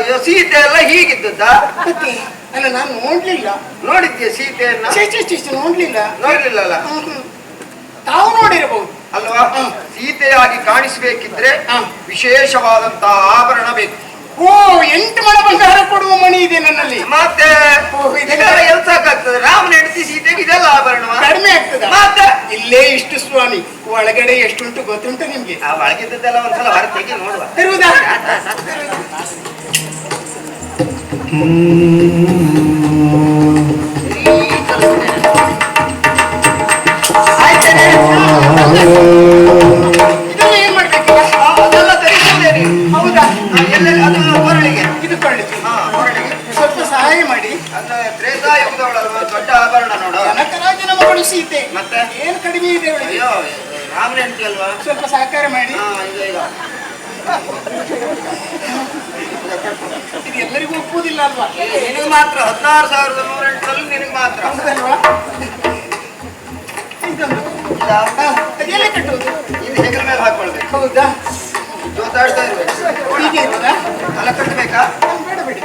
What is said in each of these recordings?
ಅಯ್ಯೋ ಸೀತೆ ಎಲ್ಲ ಹೀಗಿದ್ದದ್ದ? ಮತ್ತೆ ಅಲ್ಲ ನಾನು ನೋಡ್ಲಿಲ್ಲ. ನೋಡಿದ್ಯ ಸೀತೆಯನ್ನ? ಚೇ ಚೇ ಚೇ ಚೇ, ನೋಡ್ಲಿಲ್ಲ. ನೋಡ್ಲಿಲ್ಲಲ್ಲ. ತಾವು ನೋಡಿರಬಹುದು. ಅಲ್ವಾ? ಸೀತೆಯಾಗಿ ಕಾಣಿಸಬೇಕಿದ್ರೆ. ವಿಶೇಷವಾದಂತಹ ಆಭರಣ ಬೇಕು. ಓ ಎಂಟು ಮಣ ಬಂಗಾರ ಕೊಡುವ ಮಣಿ ಇದೆ ನನ್ನಲ್ಲಿ. ಮತ್ತೆ? ಇದೆಲ್ಲ- ಇದೆಲ್ಲ ಎಲ್ ಸಾಕಾಗ್ತದೆ ರಾಮನ ಹೆಂಡತಿ ಸೀತೆಗೆ ಇದೆಲ್ಲ ಆಭರಣ ಕಡಿಮೆ ಆಗ್ತದೆ? ಮತ್ತೆ? ಇಲ್ಲೇ ಇಷ್ಟು ಸ್ವಾಮಿ. ಒಳಗಡೆ ಎಷ್ಟುಂಟು ಗೊತ್ತುಂಟು ನಿಮ್ಗೆ? ಆ ಒಳಗಿದ್ದೆಲ್ಲ ಒಂದ್ಸಲ ಹೊರ ತೆಗಿ ನೋಡುವ Mm-hmm. ಒಪ್ಪುವುದಿಲ್ಲ ಅಲ್ವಾ ನಿನಗೆ ಮಾತ್ರ ಹದಿನಾರು ಸಾವಿರದ ನೂರ ಎಂಟರಲ್ಲಿ ನಿನಗೆ ಮಾತ್ರ. ಇಲ್ಲ ಅದೆಲ್ಲ ಕಟ್ಟುವುದು? ಇದು ಹೆಗಲ ಮೇಲೆ ಹಾಕೊಳ್ಬೇಕು. ಹೌದಾ? ಜೋತಾಡ್ತಾ ಇರ್ಬೇಕು. ಹೀಗೆ ಇರುವುದಾ ತಲೆ ಕಟ್ಟಬೇಕಾ ನಾನ್ ಬೇಡ ಬಿಡಿ.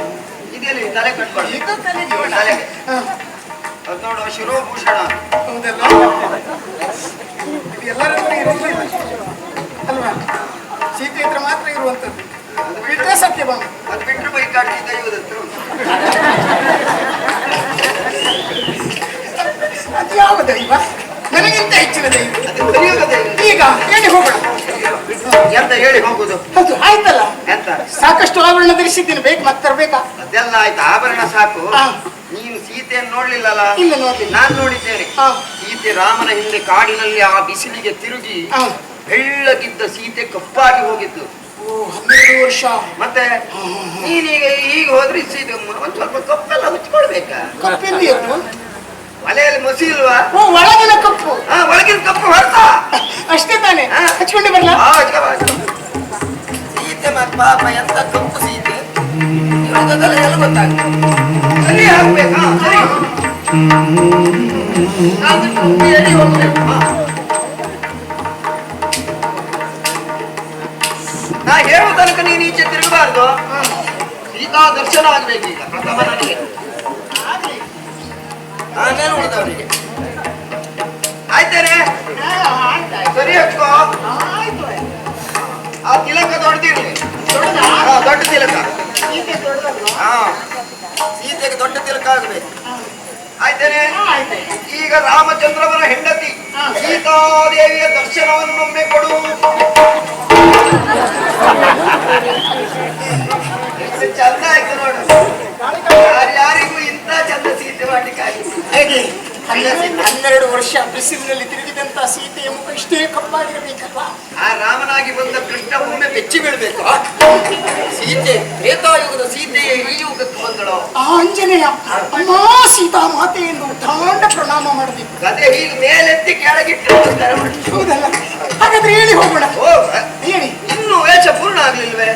ಇದೆಯಲ್ಲಿ ತಲೆ ಕಟ್ಕೊಳ್ಳಿ ಈಗ ತಲೆಗೆ. ತಲೆಗೆ. ಹಾ, ಅದು ನೋಡು ಶಿರೋಭೂಷಣ. ಹೌದಲ್ಲ ಇದು ಎಲ್ಲರ ಹತ್ರ ಅಲ್ವಾ? ಸೀತೆ ಹತ್ರ ಮಾತ್ರ ಇರುವಂತದ್ದು. ಅದು ಬಿಟ್ಟರೆ ಸತ್ಯಭಾಮ. ಅದು ಬಿಟ್ಟರೆ ಅದು ಯಾವ ದೈವ? ನನಗಿಂತ ಹೆಚ್ಚಿನ ದೈವ. ಈಗ ಹೇಳಿ ಹೋಗೋಣ? ಎಂತ ಹೇಳಿ ಹೋಗುದು ಹೌದು ಆಯ್ತಲ್ಲ. ಎಂತ? ಸಾಕಷ್ಟು ಆಭರಣ ಧರಿಸಿದ್ದೀನಿ. ಬೇಕು ಮತ್ತೆ ತರಬೇಕಾ? ಅದೆಲ್ಲ ಆಯ್ತು. ಆಭರಣ ಸಾಕು. ನೀನು ಸೀತೆಯನ್ನು ನೋಡ್ಲಿಲ್ಲಲ್ಲ? ಇಲ್ಲ ನೋಡ್ಲಿಲ್ಲ. ನಾನು ನೋಡಿದ್ದೇನೆ. ಸೀತೆ ರಾಮನ ಹಿಂದೆ ಕಾಡಿನಲ್ಲಿ ಆ ಬಿಸಿಲಿಗೆ ತಿರುಗಿ. ಬೆಳ್ಳಗಿದ್ದ ಸೀತೆ ಕಪ್ಪಾಗಿ ಹೋಗಿದ್ದು ಹನ್ನೆರಡು ವರ್ಷ. ಮತ್ತೆ? ನೀನೀಗ ಈಗ ಹೋದ್ರೆ ಇದು ಒಂದ್ ಸ್ವಲ್ಪ ಕಪ್ಪೆಲ್ಲ ಹಚ್ಕೊಳ್ಬೇಕಾ ಕಪ್ಪೆಲ್ಲಿ ಇತ್ತು ಮಲೆಯಲ್ಲಿ ಮಸಿ ಇಲ್ವಾ? ಓ ಒಳಗಿನ ಕಪ್ಪು. ಹಾ ಒಳಗಿನ ಕಪ್ಪು ಹೊರತ ಅಷ್ಟೇ ತಾನೆ? ಹಚ್ಕೊಂಡು ಬರ್ಲಾ? ಸೀತೆ ಮತ್ ಪಾಪ ಎಂತ ಕಪ್ಪು ಸೀತೆ. ಎಲ್ಲ ಗೊತ್ತಾಗ್ತದೆ ಸರಿ ಹಾಕ್ಬೇಕಾ. ಸರಿ. ಹೋಗ್ಬೇಕು. ತನಕ ನೀನು ಈಚೆ ತಿರುಗಬಾರ್ದು. ಸೀತಾ ದರ್ಶನ ಆಗ್ಬೇಕೀಗ ಪ್ರಥಮ ನನಗೆ. ಆಮೇಲೆ ಉಳಿದವರಿಗೆ. ಆಯ್ತೇನೆ? ಸರಿ ಹಚ್ಕೋ ಆ ತಿಲಕ ದೊಡ್ಡದಿರ್ಲಿ ದೊಡ್ಡ ತಿಲಕ. ಹಾ ಸೀತೆಗೆ ದೊಡ್ಡ ತಿಲಕ ಆಗ್ಬೇಕು. ಆಯ್ತೇನೆ? ಈಗ ರಾಮಚಂದ್ರವರ ಹೆಂಡತಿ ಸೀತಾದೇವಿಯ ದರ್ಶನವನ್ನೊಮ್ಮೆ ಕೊಡು. ಚಂದ ಆಯ್ತು ನೋಡು. ಯಾರ್ಯಾರಿಗೂ ಇಂಥ ಚಂದ ಸೀತೆ ಮಾಡ್ಲಿಕ್ಕೆ ಹನ್ನೆರಡು ವರ್ಷ ಬಿಸಿಲಿನಲ್ಲಿ ತಿರುಗಿದಂತ ಸೀತೆಯ ಮುಖ ಇಷ್ಟೇ ಕಪ್ಪಾಗಿರಬೇಕಲ್ಲ ಆ ರಾಮನಾಗಿ ಬಂದ ಕೃಷ್ಣ ಒಮ್ಮೆ ಬೆಚ್ಚಿ ಬೀಳ್ಬೇಕು. ಸೀತೆ ತ್ರೇತಾಯುಗದ ಸೀತೆ ಈ ಯುಗಕ್ಕೆ ಬಂದಳು. ಆ ಆಂಜನೇಯ ಅಮ್ಮ ಸೀತಾ ಮಾತೆಯನ್ನು ಎಂದು ತಾಂಡ ಪ್ರಣಾಮ ಮಾಡಬೇಕು ಅದೇ ಹೀಗೆ ಮೇಲೆತ್ತಿ ಕೆಳಗಿಟ್ಟು ಹೌದಲ್ಲ? ಹಾಗಾದ್ರೆ ಹೇಳಿ ಹೋಗೋಣ. ಓ ಹೇಳಿ. ಇನ್ನೂ ವೇಷ ಪೂರ್ಣ ಆಗ್ಲಿಲ್ವೇ?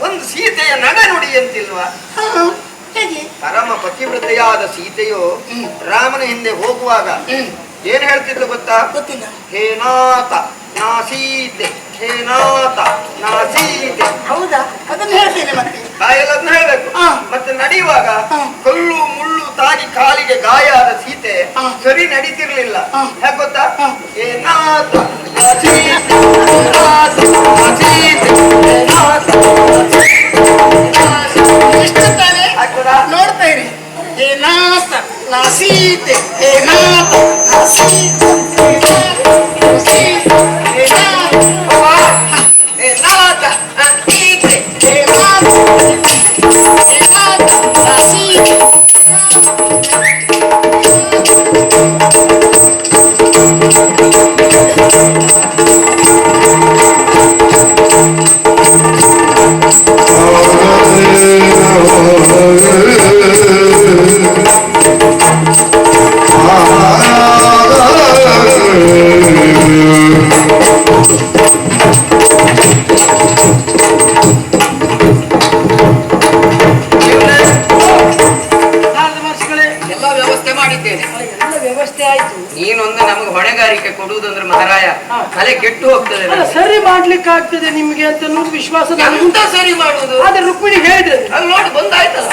ಒಂದು ಸೀತೆಯ ನಡ ನುಡಿ ಅಂತಿಲ್ವಾ? ಪರಮ ಪತಿವ್ರತೆಯಾದ ಸೀತೆಯು ರಾಮನ ಹಿಂದೆ ಹೋಗುವಾಗ ಏನ್ ಹೇಳ್ತಿದ್ಲು ಗೊತ್ತಾ? ಗೊತ್ತಿಲ್ಲ. ಹೇ ನಾಥ ನಾ ಸೀತೆ ಹೇ ನಾಥ ನಾ ಸೀತೆ. ಹೌದಾ? ಅದನ್ನ ಹೇಳ್ತೇನೆ ಮತ್ತೆ. ಹೇಳ್ಬೇಕು. ಮತ್ತೆ ನಡೆಯುವಾಗ. ಕಲ್ಲು ಮುಳ್ಳು ತಾಗಿ ಕಾಲಿಗೆ ಗಾಯ ಆದ ಸೀತೆ ಸರಿ ನಡೀತಿರ್ಲಿಲ್ಲ. ಯಾಕೆ ಗೊತ್ತಾ? ಹಾ. ಹೇ ನಾಥ ನಾ ಸೀತೆ. ನೋಡ್ತಾ ಇರಿ ಹೇ ನಾಥ ನಾ ಸೀತೆ ತಲೆ ಕೆಟ್ಟು ಹೋಗ್ತದೆ ಸರಿ ಮಾಡ್ಲಿಕ್ಕೆ ಆಗ್ತದೆ ನಿಮ್ಗೆ ಅಂತ ಅನ್ನೋದು ವಿಶ್ವಾಸ ನನಗೆ ಸರಿ ಮಾಡುದು? ಆದ್ರೆ ರುಕ್ಮಿಣಿ ಹೇಳಿದ್ರೆ ಅಲ್ಲಿ ನೋಡಿ ಬಂದಾಯ್ತಲ್ಲ.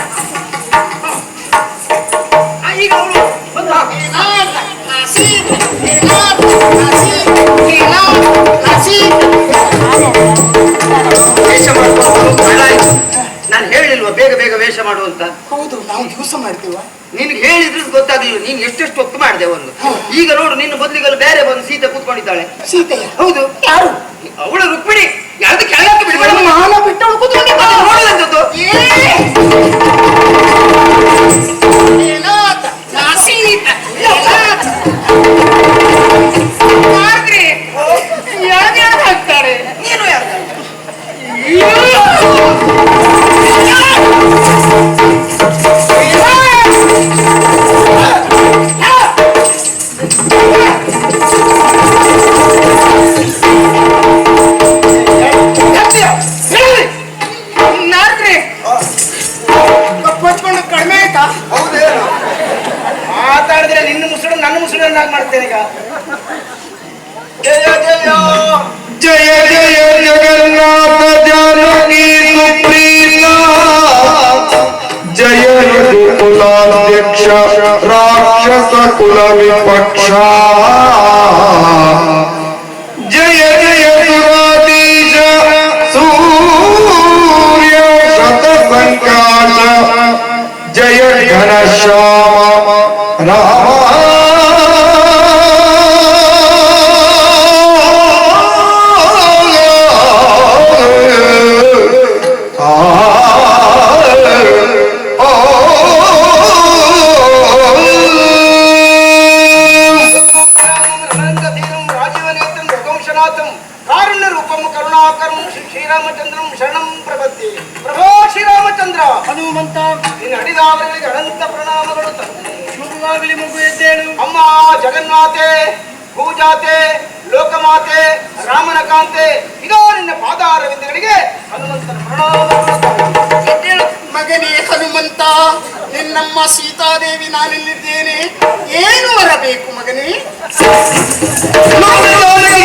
ವೇಷ ಮಾಡ್ಕೊಂಡು ನಾನು ಬೇಗ ಬೇಗ ವೇಷ ಮಾಡುವಂತ ಹೌದು ನಾವು ದಿವಸ ಮಾಡ್ತೀವ? ನಿನ್ಗೆ ಹೇಳಿದ್ರೆ ಗೊತ್ತಾಗ್ಲಿಲ್ಲ. ನೀನ್ ಎಷ್ಟೆಷ್ಟು ಒಪ್ಪು ಮಾಡಿದೆ ಒಂದು. ಈಗ ನೋಡು ಕೂತ್ಕೊಂಡಿದ್ದಾಳೆ ಸೀತೆಯ ಹೌದು. ಯಾರು? ಅವಳು ರುಕ್ಮಿಣಿ. ಯಾರು ಕೆಳಕ್ಕೆ ಬಿಡಬೇಡ ಮಾನ. ಬಿಟ್ಟು ಕೂತ್ಕೊಂಡಿದ್ದ ನೋಡದಂತದ್ದು ಏನಾತ ನಾ ಸೀತೆ ಏನಾತ ಮಾಡ್ರಿ ಯಾರ್ಯಾರು ಹಾಕ್ತಾರೆ? ನೀನು ಯಾರು जय जय जगन्नाथ जानकी सुप्रीता। जय रघुकुलाध्यक्ष राक्षस कुल विपक्षा। जय जय सुराधीश सूर्य शत संकाश जय घनश्याम राम। ಎದ್ದೇಳು. ಅಮ್ಮ ಜಗನ್ಮಾತೆ ಭೂಜಾತೆ ಲೋಕಮಾತೆ ರಾಮನ ಕಾಂತೆ ಇದೋ ನಿನ್ನ ಪಾದಾರವಿಂದಗಳಿಗೆ ಹನುಮಂತನ. ಎದ್ದೇಳು. ಮಗನೇ ಹನುಮಂತ ನಿನ್ನಮ್ಮ ಸೀತಾದೇವಿ ನಾನಿಲ್ಲಿದ್ದೇನೆ. ಏನು ಬರಬೇಕು ಮಗನೇ? ಜ್ಞಾನದಲ್ಲಿ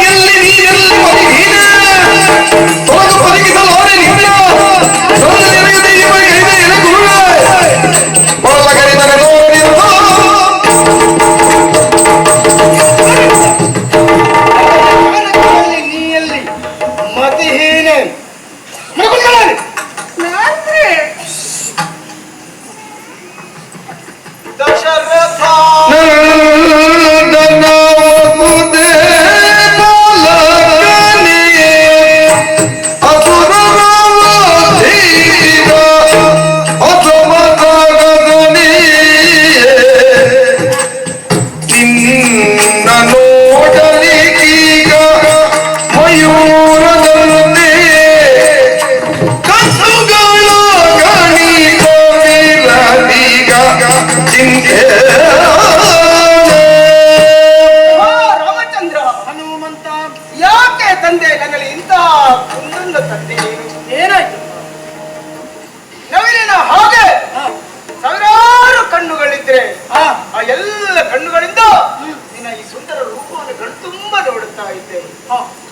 ಇದ್ದೆ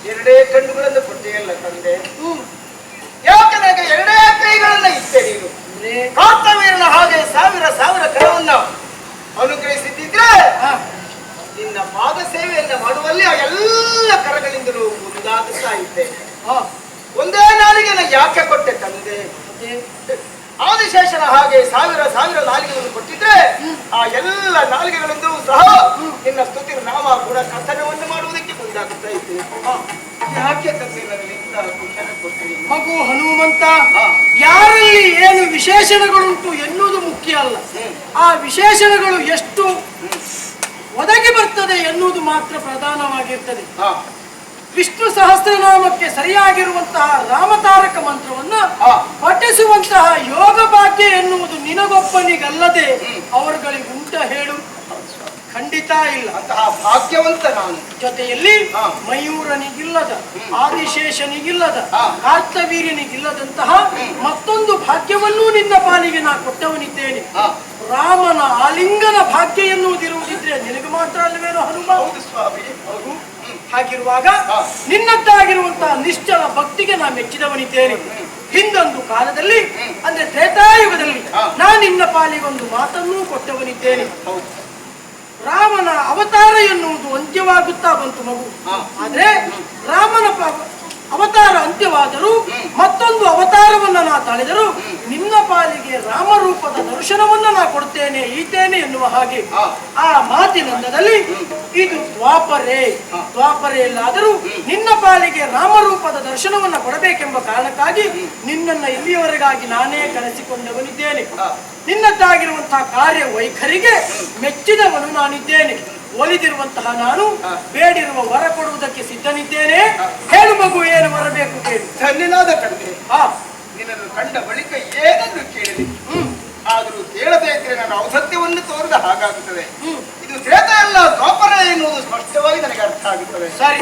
ಎರಡೇ ಕಣ್ಣುಗಳನ್ನು ಕೊಟ್ಟೆಯಲ್ಲ ತಂದೆ. ಯಾಕೆ ನನಗೆ ಎರಡೇ ಕೈಗಳನ್ನ ಇದ್ದೆ ನೀನು? ಕಾಂತವೀರನ ಹಾಗೆ ಸಾವಿರ ಸಾವಿರ ಕಣವನ್ನ ಅನುಗ್ರಹಿಸಿದ್ದಿದ್ರೆ ನಿನ್ನ ಪಾದ ಸೇವೆಯನ್ನ ಮಾಡುವಲ್ಲಿ ಆ ಎಲ್ಲ ಕರಗಳಿಂದಲೂ ಮುಂದಾಗುತ್ತಾ ಇದ್ದೆ ಒಂದೇ ನಾಲಿಗೆನ ಯಾಕೆ ಕೊಟ್ಟೆ ತಂದೆ? ಆದಿಶೇಷನ ಹಾಗೆ ಸಾವಿರ ಸಾವಿರ ನಾಲಿಗೆಗಳನ್ನು ಕೊಟ್ಟಿದ್ರೆ ಆ ಎಲ್ಲ ನಾಲಿಗೆಗಳಿಂದಲೂ ಸಹ ನಿನ್ನ ಸ್ತುತಿ ನಾಮ ಕೂಡ ಕಥನವನ್ನು ಮಾಡುವುದಕ್ಕೆ ಯಾಕೆ ತಂದೆ ನನಗೆ ಇಂಥ ಮಗು ಹನುಮಂತ. ಯಾರಲ್ಲಿ ಏನು ವಿಶೇಷಣಗಳುಂಟು ಎನ್ನುವುದು ಮುಖ್ಯ ಅಲ್ಲ. ಆ ವಿಶೇಷಣಗಳು ಎಷ್ಟು ಒದಗಿ ಬರ್ತದೆ ಎನ್ನುವುದು ಮಾತ್ರ ಪ್ರಧಾನವಾಗಿರ್ತದೆ. ವಿಷ್ಣು ಸಹಸ್ರನಾಮಕ್ಕೆ ಸರಿಯಾಗಿರುವಂತಹ ರಾಮತಾರಕ ಮಂತ್ರವನ್ನ. ಪಠಿಸುವಂತಹ ಯೋಗ ಭಾಗ್ಯ ಎನ್ನುವುದು ನಿನಗೊಬ್ಬನಿಗಲ್ಲದೆ ಅವರುಗಳಿಗೆ ಉಂಟ ಹೇಳು ಇಲ್ಲ. ಅಂತಹ ಭಾಗ್ಯವಂತ ನಾನು. ಜೊತೆಯಲ್ಲಿ ಮಯೂರನಿಗಿಲ್ಲದ ಆದಿಶೇಷನಿಗಿಲ್ಲದ. ಕಾರ್ತವೀರ್ಯನಿಗಿಲ್ಲದಂತಹ ಮತ್ತೊಂದು ಭಾಗ್ಯವನ್ನೂ ನಿನ್ನ ಪಾಲಿಗೆ ನಾ ಕೊಟ್ಟವನಿದ್ದೇನೆ. ರಾಮನ ಆಲಿಂಗನ ಭಾಗ್ಯ ಎನ್ನುವುದಿರುವುದಿದ್ರೆ ನಿನಗೆ ಮಾತ್ರ ಅಲ್ಲವೇನೋ ಹನುಮ? ಹೌದು ಸ್ವಾಮಿ. ಹಾಗಿರುವಾಗ. ನಿನ್ನದ್ದಾಗಿರುವಂತಹ ನಿಶ್ಚಲ ಭಕ್ತಿಗೆ ನಾ ಮೆಚ್ಚಿದವನಿದ್ದೇನೆ. ಹಿಂದೊಂದು ಕಾಲದಲ್ಲಿ ಅಂದ್ರೆ ತ್ರೇತಾಯುಗದಲ್ಲಿ ನಾನು ನಾ ನಿನ್ನ ಪಾಲಿಗೊಂದು ಮಾತನ್ನೂ ಕೊಟ್ಟವನಿದ್ದೇನೆ. ಹೌದು. ರಾಮನ ಅವತಾರ ಎನ್ನುವುದು ಅಂತ್ಯವಾಗುತ್ತಾ ಬಂತು ಮಗು. ಆದ್ರೆ ರಾಮನ ಅವತಾರ ಅಂತ್ಯವಾದರೂ ಮತ್ತೊಂದು ಅವತಾರವನ್ನ ನಾ ತಳೆದರು ನಿನ್ನ ಪಾಲಿಗೆ ರಾಮರೂಪದ ದರ್ಶನವನ್ನು ನಾ ಕೊಡ್ತೇನೆ ಈತೇನೆ ಎನ್ನುವ ಹಾಗೆ ಆ. ಮಾತಿನಂದದಲ್ಲಿ ಇದು ದ್ವಾಪರೆ. ದ್ವಾಪರೆಯಲ್ಲಾದರೂ ನಿನ್ನ ಪಾಲಿಗೆ ರಾಮರೂಪದ ದರ್ಶನವನ್ನು ಕೊಡಬೇಕೆಂಬ ಕಾರಣಕ್ಕಾಗಿ ನಿನ್ನನ್ನ ಇಲ್ಲಿಯವರೆಗಾಗಿ ನಾನೇ ಕರೆಸಿಕೊಂಡವನಿದ್ದೇನೆ. ನಿನ್ನದ್ದಾಗಿರುವಂತಹ ಕಾರ್ಯ ವೈಖರಿಗೆ ಮೆಚ್ಚಿದವನು ನಾನಿದ್ದೇನೆ. ಒಲಿದಿರುವಂತಹ ನಾನು ಬೇಡಿರುವ ವರ ಕೊಡುವುದಕ್ಕೆ ಸಿದ್ಧನಿದ್ದೇನೆ. ಹೇಳು ಮಗು ಏನು ಬರಬೇಕು ಕೇಳಿ. ಧನ್ಯನಾದ ಹಾ. ಆ ನಿನ್ನನ್ನು ಕಂಡ ಬಳಿಕ ಏನನ್ನು ಕೇಳಿದೆ? ಆದರೂ ಕೇಳದೇ ಇದ್ರೆ ನಾನು ಔಸತ್ಯವನ್ನು ತೋರಿದ ಹಾಗಾಗುತ್ತದೆ. ಇದು ಶ್ರೇತ ಅಲ್ಲ ದ್ವಾಪರ ಎನ್ನುವುದು ಸ್ಪಷ್ಟವಾಗಿ ನನಗೆ ಅರ್ಥ ಆಗುತ್ತದೆ. ಸರಿ.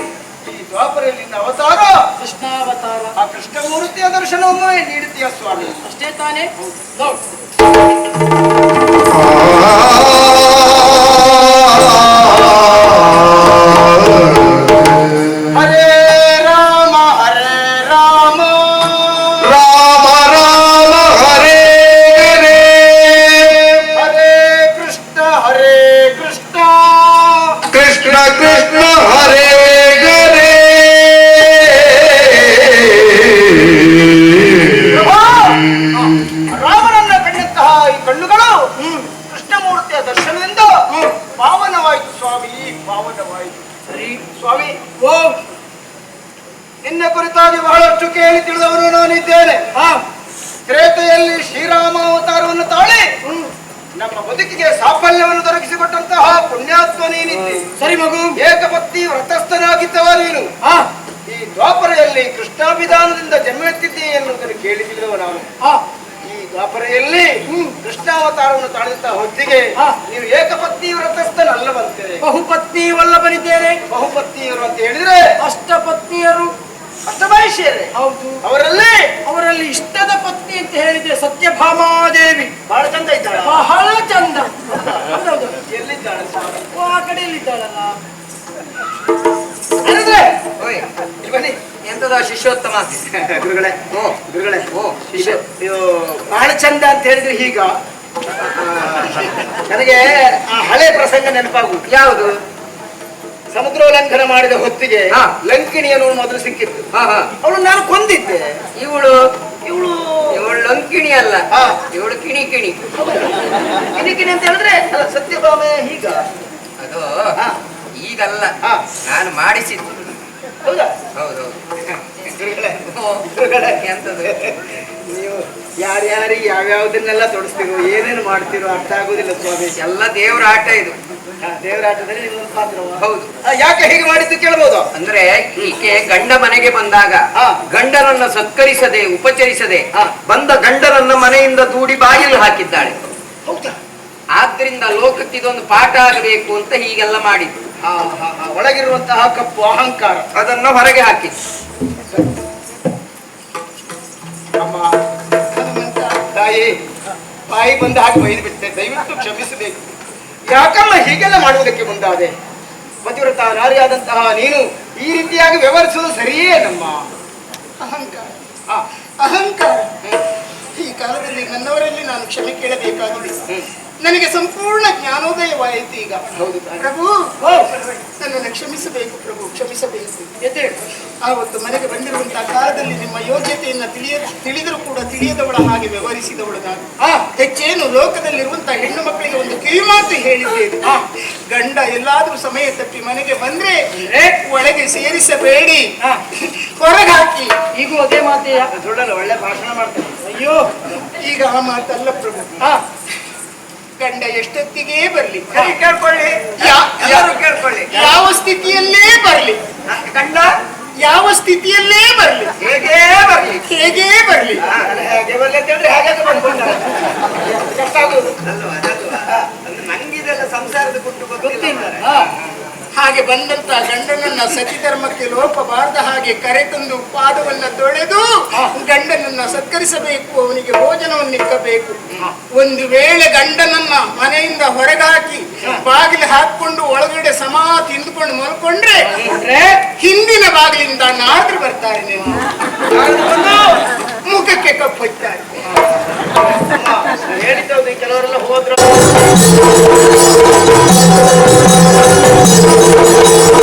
ಈ ದ್ವಾಪರೆಯಲ್ಲಿ ನಿನ್ನ ಅವತಾರ? ಕೃಷ್ಣಾವತಾರ. ಆ ಕೃಷ್ಣಮೂರ್ತಿಯ ದರ್ಶನವನ್ನು ನೀಡುತ್ತೀಯ ಸ್ವಾಮಿ? ಅಷ್ಟೇ ತಾನೇ. ಕೃಷ್ಣ ಕೃಷ್ಣ ಹರೇ ಗರೇ. ರಾಮನನ್ನ ಕಂಡಂತಹ ಈ ಕಣ್ಣುಗಳು ಕೃಷ್ಣಮೂರ್ತಿಯ ದರ್ಶನದಿಂದ ಪಾವನವಾಯಿತು ಸ್ವಾಮಿ ಪಾವನವಾಯಿತು. ಸ್ವಾಮಿ. ಓ. ನಿನ್ನ ಕುರಿತಾಗಿ ಬಹಳಷ್ಟು ಕೇಳಿ ತಿಳಿದವನು ನಾನಿದ್ದೇನೆ. ತ್ರೇತೆಯಲ್ಲಿ ಶ್ರೀರಾಮ ಅವತಾರವನ್ನು ತಾಳಿ ನಮ್ಮ ಬದುಕಿಗೆ ಸಾಫಲ್ಯವನ್ನು ನೀನಿದ್ದೆ ಸರಿ ಮಗು. ಏಕಪತ್ನಿ ವ್ರತಸ್ಥನಾಗಿದ್ದವ ನೀನು ಈ ದ್ವಾಪರೆಯಲ್ಲಿ ಕೃಷ್ಣಾಭಿಧಾನದಿಂದ ಜನ್ಮೆತ್ತಿದ್ದೆ ಎನ್ನುವುದನ್ನು ಕೇಳಿದಿಲ್ಲವ ನಾನು. ಈ ದ್ವಾಪರೆಯಲ್ಲಿ ಕೃಷ್ಣಾವತಾರವನ್ನು ತಾಳಿದಂತಹ ಹೊತ್ತಿಗೆ. ನೀವು ಏಕಪತ್ನಿ ವ್ರತಸ್ಥನಲ್ಲವಂತೆ. ಬಹುಪತ್ನಿ ವಲ್ಲಭನಿದ್ದೇನೆ. ಬಹುಪತ್ನಿಯರು ಅಂತ ಹೇಳಿದ್ರೆ ಅಷ್ಟಪತ್ನಿಯರು. ಅಷ್ಟಮಹಿಷಿಯರೇ. ಹೌದು. ಅವರಲ್ಲಿ ಅವರಲ್ಲಿ ಇಷ್ಟದ ಪತ್ನಿ ಅಂತ ಹೇಳಿದ್ರೆ ಸತ್ಯಭಾಮಾದೇವಿ. ಬಹಳ ಚಂದ ಇದ್ದಾರೆ ಬಹಳ ಶಿಷ್ಯೋತ್ತಮ. ಗುರುಗಳೇ ಓ ಗುರುಗಳೇ ಓ ಶಿಷ್ಯ ಬಹಳ ಚಂದ ಅಂತ ಹೇಳಿದ್ರೆ ಈಗ ನನಗೆ ಆ ಹಳೆ ಪ್ರಸಂಗ ನೆನಪಾಗುವುದು ಯಾವುದು? ಸಮುದ್ರೋಲ್ಲಂಘನ ಮಾಡಿದ ಹೊತ್ತಿಗೆ. ಲಂಕಿಣಿಯನ್ನು ಮೊದಲು ಸಿಕ್ಕಿತ್ತು. ಹಾ ಹಾ. ಅವಳು ನಾನು ಕೊಂದಿದ್ದೆ. ಇವಳು? ಇವಳು ಇವಳು ಲಂಕಿಣಿ ಅಲ್ಲ. ಹಾ. ಇವಳು ಕಿಣಿ ಕಿಣಿ. ಕಿಣಿ ಕಿಣಿ ಅಂತ ಹೇಳಿದ್ರೆ ಸತ್ಯಭಾಮೆ ಈಗ. ಅದು. ಈಗಲ್ಲ. ನಾನು ಮಾಡಿಸಿದ್ದು. ಹೌದಾ? ಹೌದೌದು ನೀವು ಯಾರ್ಯಾರಿಗೆ ಯಾವ್ಯಾವ್ದನ್ನೆಲ್ಲ ತೊಡಸ್ತೀರೋ ಏನೇನು ಮಾಡ್ತೀರೋ ಅರ್ಥ ಆಗುದಿಲ್ಲ ಸ್ವಾಮಿ ಎಲ್ಲ ದೇವ್ರ ಆಟ ಇದು. ಆ, ದೇವರಾಟದಲ್ಲಿ ನಿಮ್ಮೊಂದು ಪಾತ್ರ ಹೌದು. ಯಾಕೆ ಹೀಗೆ ಮಾಡಿದ್ದು ಕೇಳ್ಬೋದು? ಅಂದ್ರೆ ಈಕೆ ಗಂಡ ಮನೆಗೆ ಬಂದಾಗ. ಗಂಡನನ್ನ ಸತ್ಕರಿಸದೆ ಉಪಚರಿಸದೆ. ಬಂದ ಗಂಡನನ್ನ ಮನೆಯಿಂದ ದೂಡಿ ಬಾಗಿಲು ಹಾಕಿದ್ದಾಳೆ. ಹೌದಾ? ಆದ್ರಿಂದ ಲೋಕಕ್ಕೆ ಇದೊಂದು ಪಾಠ ಆಗಬೇಕು ಅಂತ ಹೀಗೆಲ್ಲ ಮಾಡಿದ್ದು. ಒಳಗಿರುವಂತಹ ಕಪ್ಪು ಅಹಂಕಾರ ಅದನ್ನು ಹೊರಗೆ ಹಾಕಿ. ತಾಯಿ ಬಾಯಿ ಬಂದ ಹಾಗೆ ಬೈದು ಬಿಟ್ಟೆ. ದಯವಿಟ್ಟು ಕ್ಷಮಿಸಬೇಕು. ಯಾಕಮ್ಮ ಹೀಗೆಲ್ಲ ಮಾಡುವುದಕ್ಕೆ ಮುಂದಾದೆ? ಪತಿವ್ರತ ನಾರಿಯಾದಂತಹ ನೀನು ಈ ರೀತಿಯಾಗಿ ವ್ಯವಹರಿಸುವುದು ಸರಿಯೇ ನಮ್ಮ ಅಹಂಕಾರ. ಅಹಂಕಾರ. ಈ ಕಾಲದಲ್ಲಿ ನನ್ನವರಲ್ಲಿ ನಾನು ಕ್ಷಮೆ ಕೇಳಬೇಕಾಗಿದೆ. ನನಗೆ ಸಂಪೂರ್ಣ ಜ್ಞಾನೋದಯವಾಯಿತು ಈಗ. ಹೌದು ಪ್ರಭು ನನ್ನನ್ನು ಕ್ಷಮಿಸಬೇಕು ಪ್ರಭು ಕ್ಷಮಿಸಬೇಕು. ಆ ಒಂದು ಮನೆಗೆ ಬಂದಿರುವಂತಹ ಕಾಲದಲ್ಲಿ ನಿಮ್ಮ ಯೋಗ್ಯತೆಯನ್ನು ತಿಳಿಯ ತಿಳಿದರೂ ಕೂಡ ತಿಳಿಯದವಳ ಹಾಗೆ ವ್ಯವಹರಿಸಿದವಳು ನಾನು. ಆ ಹೆಚ್ಚೇನು ಲೋಕದಲ್ಲಿರುವಂತಹ ಹೆಣ್ಣು ಮಕ್ಕಳಿಗೆ ಒಂದು ಕಿವಿಮಾತು ಹೇಳಿದ್ದೇನೆ. ಆ. ಗಂಡ ಎಲ್ಲಾದ್ರೂ ಸಮಯ ತಪ್ಪಿ ಮನೆಗೆ ಬಂದ್ರೆ? ಒಳಗೆ ಸೇರಿಸಬೇಡಿ. ಹೊರಗೆ ಹಾಕಿ ಈಗ ಅದೇ ಮಾತೆಯ ಸುಳ್ಳಲ್ಲ ಒಳ್ಳೆ ಭಾಷಣ ಮಾಡ್ತೇನೆ. ಅಯ್ಯೋ. ಈಗ ಆ ಮಾತಲ್ಲ ಪ್ರಭು. ಆ ಗಂಡ ಎಷ್ಟೊತ್ತಿಗೆ ಬರ್ಲಿ? ಸರಿ ಕೇಳ್ಕೊಳ್ಳಿ. ಯಾ- ಎಲ್ಲರೂ ಕೇಳ್ಕೊಳ್ಳಿ. ಯಾವ ಸ್ಥಿತಿಯಲ್ಲೇ ಬರ್ಲಿ? ಕಂಡ ಯಾವ ಸ್ಥಿತಿಯಲ್ಲೇ ಬರ್ಲಿ? ಹೇಗೆ ಬರ್ಲಿ? ಹೇಗೆ ಬರ್ಲಿ? ನಂಗಿದೆಲ್ಲ ಸಂಸಾರದ ಕುಟುಂಬ ಗೊತ್ತಿಲ್ಲ. ಹಾಗೆ ಬಂದಂತ ಗಂಡನನ್ನ ಸತಿ ಧರ್ಮಕ್ಕೆ ಲೋಪ ಬಾರದ ಹಾಗೆ ಕರೆತಂದು ಪಾದವನ್ನ ತೊಳೆದು ಗಂಡನನ್ನ ಸತ್ಕರಿಸಬೇಕು ಅವನಿಗೆ ಭೋಜನವನ್ನಿಕ್ಕಬೇಕು ಒಂದು ವೇಳೆ ಗಂಡನನ್ನ ಮನೆಯಿಂದ ಹೊರಗಾಕಿ ಬಾಗಿಲು ಹಾಕೊಂಡು ಒಳಗಡೆ ಸಮ ತಿಂದುಕೊಂಡು ಮಲ್ಕೊಂಡ್ರೆ ಹಿಂದಿನ ಬಾಗಿಲಿಂದ ನಾದ್ರು ಬರ್ತಾರೆ ನೀವು ಮುಖಕ್ಕೆ ಕಪ್ಪೊಯ್ತಾ ಇದೆ ಹೇಳಿದ್ದು ಕೆಲವರೆಲ್ಲ ಹೋದ್ರು